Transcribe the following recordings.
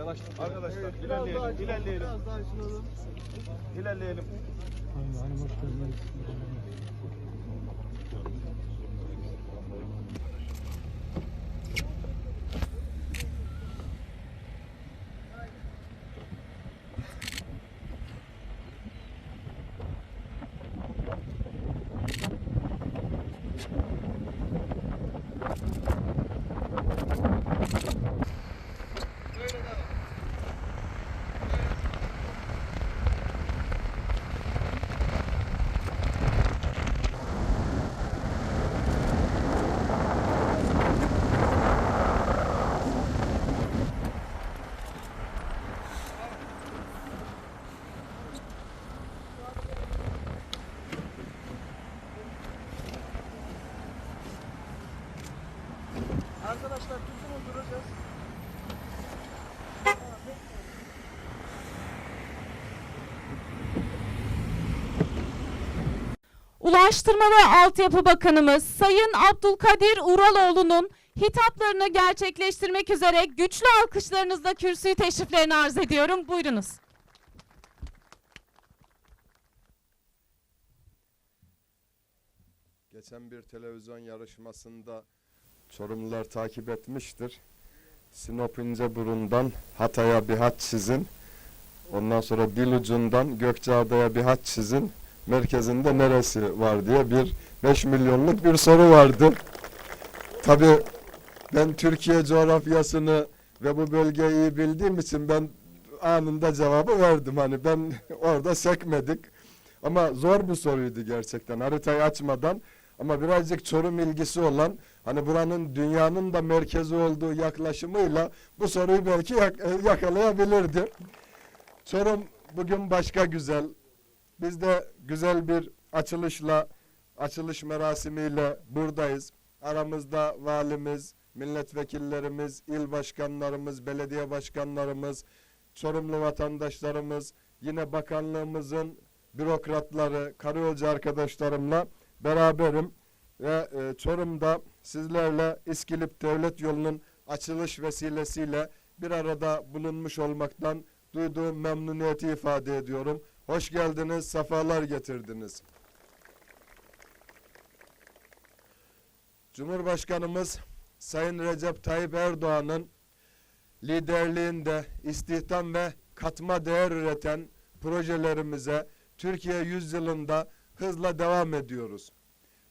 Yanaştık. Arkadaşlar Evet, biraz daha ilerleyelim. ilerleyelim. Biraz daha açılalım. İlerleyelim. Hanım hoş geldiniz. Arkadaşlar düzgün oturacağız. Ulaştırma ve Altyapı Bakanımız Sayın Abdülkadir Uraloğlu'nun hitaplarını gerçekleştirmek üzere güçlü alkışlarınızla kürsüyü teşriflerini arz ediyorum. Buyurunuz. Geçen bir televizyon yarışmasında Çorumlular takip etmiştir. Sinop İnceburun'dan Hatay'a bir hat çizin. Ondan sonra Dilucun'dan Gökçeada'ya bir hat çizin. Merkezinde neresi var diye bir 5 milyonluk bir soru vardı. Tabii ben Türkiye coğrafyasını ve bu bölgeyi bildiğim için ben anında cevabı verdim. Hani ben orada sekmedik. Ama zor bir soruydu gerçekten haritayı açmadan. Ama birazcık Çorum ilgisi olan hani buranın dünyanın da merkezi olduğu yaklaşımıyla bu soruyu belki yak- e, yakalayabilirdi. Çorum bugün başka güzel. Biz de güzel bir açılışla, açılış merasimiyle buradayız. Aramızda valimiz, milletvekillerimiz, il başkanlarımız, belediye başkanlarımız, Çorumlu vatandaşlarımız, yine bakanlığımızın bürokratları, karayolcu arkadaşlarımla beraberim ve e, Çorum'da sizlerle İskilip Devlet Yolu'nun açılış vesilesiyle bir arada bulunmuş olmaktan duyduğum memnuniyeti ifade ediyorum. Hoş geldiniz, sefalar getirdiniz. Cumhurbaşkanımız Sayın Recep Tayyip Erdoğan'ın liderliğinde istihdam ve katma değer üreten projelerimize Türkiye yüzyılında hızla devam ediyoruz.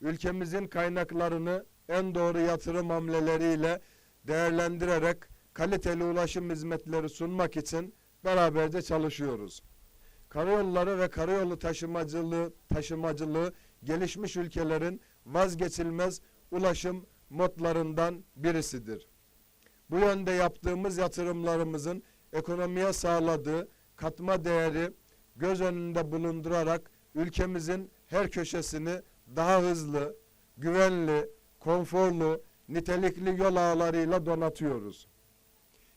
Ülkemizin kaynaklarını en doğru yatırım hamleleriyle değerlendirerek kaliteli ulaşım hizmetleri sunmak için beraberce çalışıyoruz. Karayolları ve karayolu taşımacılığı, taşımacılığı gelişmiş ülkelerin vazgeçilmez ulaşım modlarından birisidir. Bu yönde yaptığımız yatırımlarımızın ekonomiye sağladığı katma değeri göz önünde bulundurarak ülkemizin her köşesini daha hızlı, güvenli, konforlu, nitelikli yol ağlarıyla donatıyoruz.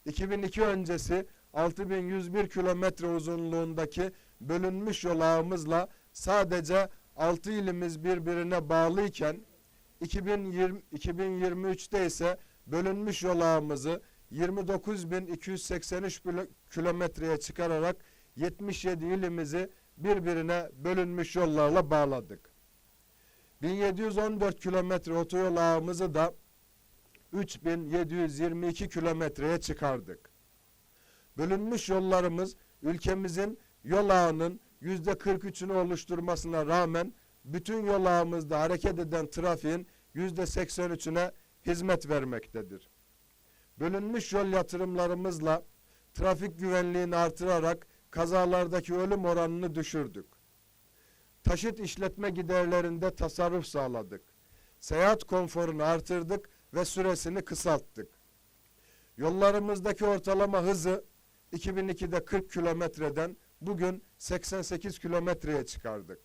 2002 öncesi 6101 kilometre uzunluğundaki bölünmüş yol ağımızla sadece 6 ilimiz birbirine bağlıyken 2020, 2023'te ise bölünmüş yol ağımızı 29.283 bilo- kilometreye çıkararak 77 ilimizi birbirine bölünmüş yollarla bağladık. 1714 kilometre otoyol ağımızı da 3722 kilometreye çıkardık. Bölünmüş yollarımız ülkemizin yol ağının yüzde 43'ünü oluşturmasına rağmen bütün yol ağımızda hareket eden trafiğin yüzde 83'üne hizmet vermektedir. Bölünmüş yol yatırımlarımızla trafik güvenliğini artırarak kazalardaki ölüm oranını düşürdük. Taşıt işletme giderlerinde tasarruf sağladık. Seyahat konforunu artırdık ve süresini kısalttık. Yollarımızdaki ortalama hızı 2002'de 40 kilometreden bugün 88 kilometreye çıkardık.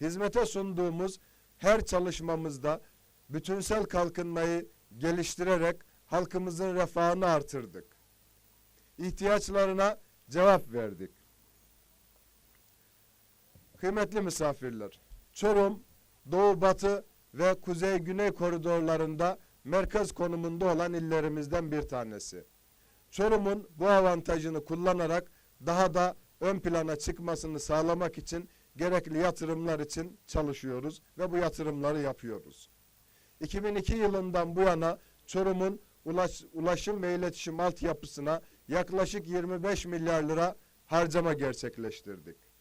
Hizmete sunduğumuz her çalışmamızda bütünsel kalkınmayı geliştirerek halkımızın refahını artırdık. İhtiyaçlarına cevap verdik. Kıymetli misafirler, Çorum, Doğu Batı ve Kuzey Güney koridorlarında merkez konumunda olan illerimizden bir tanesi. Çorum'un bu avantajını kullanarak daha da ön plana çıkmasını sağlamak için gerekli yatırımlar için çalışıyoruz ve bu yatırımları yapıyoruz. 2002 yılından bu yana Çorum'un ulaş- ulaşım ve iletişim altyapısına yaklaşık 25 milyar lira harcama gerçekleştirdik.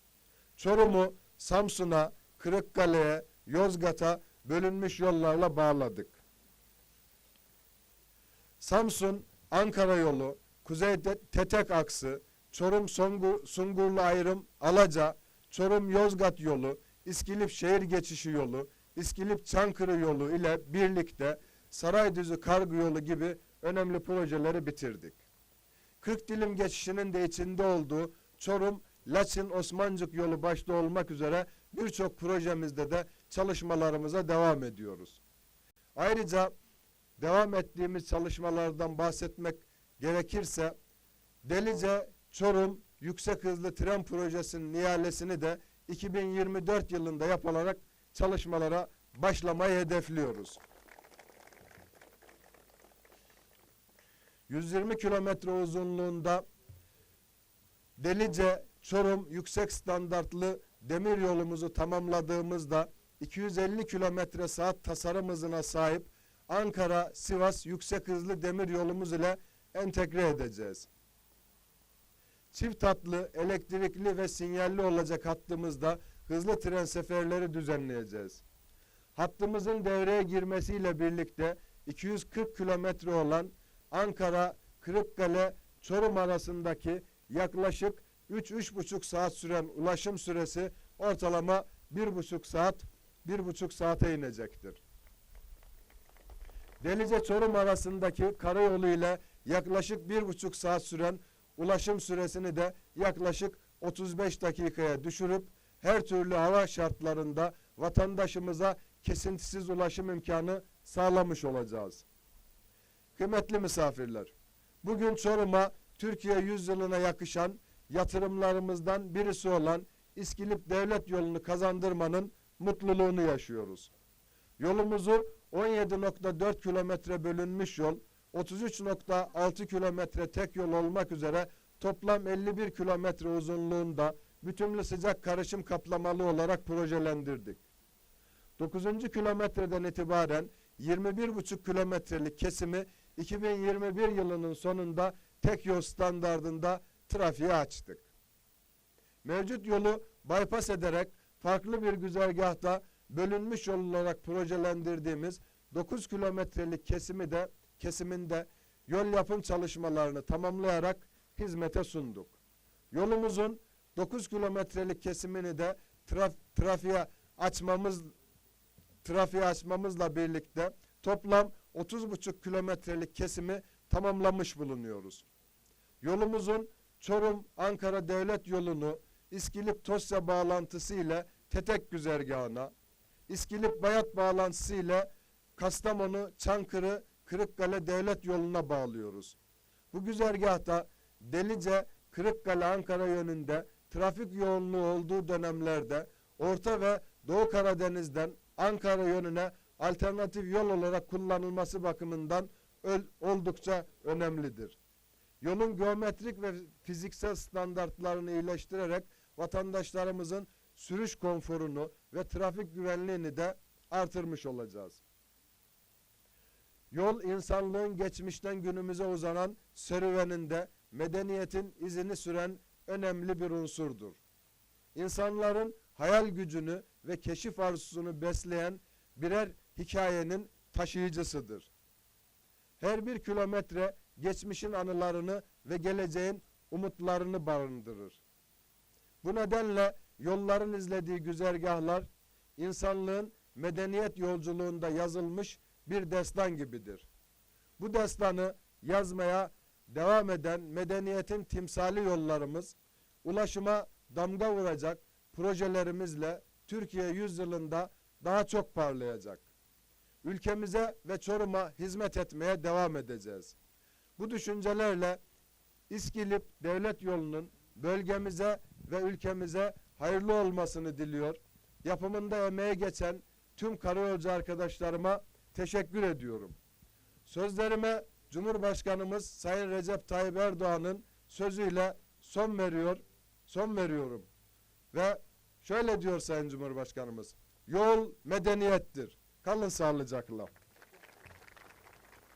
Çorum'u Samsun'a, Kırıkkale'ye, Yozgat'a bölünmüş yollarla bağladık. Samsun, Ankara yolu, Kuzeyde Tetek aksı, Çorum Songu- Sungurlu ayrım Alaca, Çorum Yozgat yolu, İskilip şehir geçişi yolu, İskilip Çankırı yolu ile birlikte Saraydüzü Kargı yolu gibi önemli projeleri bitirdik. 40 dilim geçişinin de içinde olduğu Çorum Laçin Osmancık yolu başta olmak üzere birçok projemizde de çalışmalarımıza devam ediyoruz. Ayrıca devam ettiğimiz çalışmalardan bahsetmek gerekirse Delice Çorum Yüksek Hızlı Tren Projesi'nin ihalesini de 2024 yılında yapılarak çalışmalara başlamayı hedefliyoruz. 120 kilometre uzunluğunda Delice Çorum yüksek standartlı demir yolumuzu tamamladığımızda 250 kilometre saat tasarım hızına sahip Ankara Sivas yüksek hızlı demir yolumuz ile entegre edeceğiz. Çift hatlı, elektrikli ve sinyalli olacak hattımızda hızlı tren seferleri düzenleyeceğiz. Hattımızın devreye girmesiyle birlikte 240 kilometre olan Ankara, Kırıkkale, Çorum arasındaki yaklaşık 3-3,5 saat süren ulaşım süresi ortalama 1,5 saat, 1,5 saate inecektir. Delice Çorum arasındaki karayolu ile yaklaşık 1,5 saat süren ulaşım süresini de yaklaşık 35 dakikaya düşürüp her türlü hava şartlarında vatandaşımıza kesintisiz ulaşım imkanı sağlamış olacağız. Kıymetli misafirler, bugün Çorum'a Türkiye yüzyılına yakışan yatırımlarımızdan birisi olan İskilip Devlet Yolu'nu kazandırmanın mutluluğunu yaşıyoruz. Yolumuzu 17.4 kilometre bölünmüş yol, 33.6 kilometre tek yol olmak üzere toplam 51 kilometre uzunluğunda bütünlü sıcak karışım kaplamalı olarak projelendirdik. 9. kilometreden itibaren 21,5 kilometrelik kesimi 2021 yılının sonunda tek yol standardında trafiğe açtık. Mevcut yolu bypass ederek farklı bir güzergahta bölünmüş yol olarak projelendirdiğimiz 9 kilometrelik kesimi de kesiminde yol yapım çalışmalarını tamamlayarak hizmete sunduk. Yolumuzun 9 kilometrelik kesimini de traf, trafiğe açmamız trafiğe açmamızla birlikte toplam 30,5 kilometrelik kesimi tamamlamış bulunuyoruz. Yolumuzun Çorum Ankara Devlet Yolu'nu İskilip Tosya bağlantısı ile Tetek güzergahına, İskilip Bayat bağlantısı ile Kastamonu Çankırı Kırıkkale Devlet Yolu'na bağlıyoruz. Bu güzergahta Delice Kırıkkale Ankara yönünde trafik yoğunluğu olduğu dönemlerde Orta ve Doğu Karadeniz'den Ankara yönüne alternatif yol olarak kullanılması bakımından oldukça önemlidir. Yolun geometrik ve fiziksel standartlarını iyileştirerek vatandaşlarımızın sürüş konforunu ve trafik güvenliğini de artırmış olacağız. Yol insanlığın geçmişten günümüze uzanan serüveninde medeniyetin izini süren önemli bir unsurdur. İnsanların hayal gücünü ve keşif arzusunu besleyen birer hikayenin taşıyıcısıdır. Her bir kilometre geçmişin anılarını ve geleceğin umutlarını barındırır. Bu nedenle yolların izlediği güzergahlar insanlığın medeniyet yolculuğunda yazılmış bir destan gibidir. Bu destanı yazmaya devam eden medeniyetin timsali yollarımız ulaşıma damga vuracak projelerimizle Türkiye yüzyılında daha çok parlayacak. Ülkemize ve Çorum'a hizmet etmeye devam edeceğiz. Bu düşüncelerle İskilip Devlet Yolu'nun bölgemize ve ülkemize hayırlı olmasını diliyor. Yapımında emeği geçen tüm karayolcu arkadaşlarıma teşekkür ediyorum. Sözlerime Cumhurbaşkanımız Sayın Recep Tayyip Erdoğan'ın sözüyle son veriyor, son veriyorum. Ve şöyle diyor Sayın Cumhurbaşkanımız, yol medeniyettir. Kalın sağlıcakla.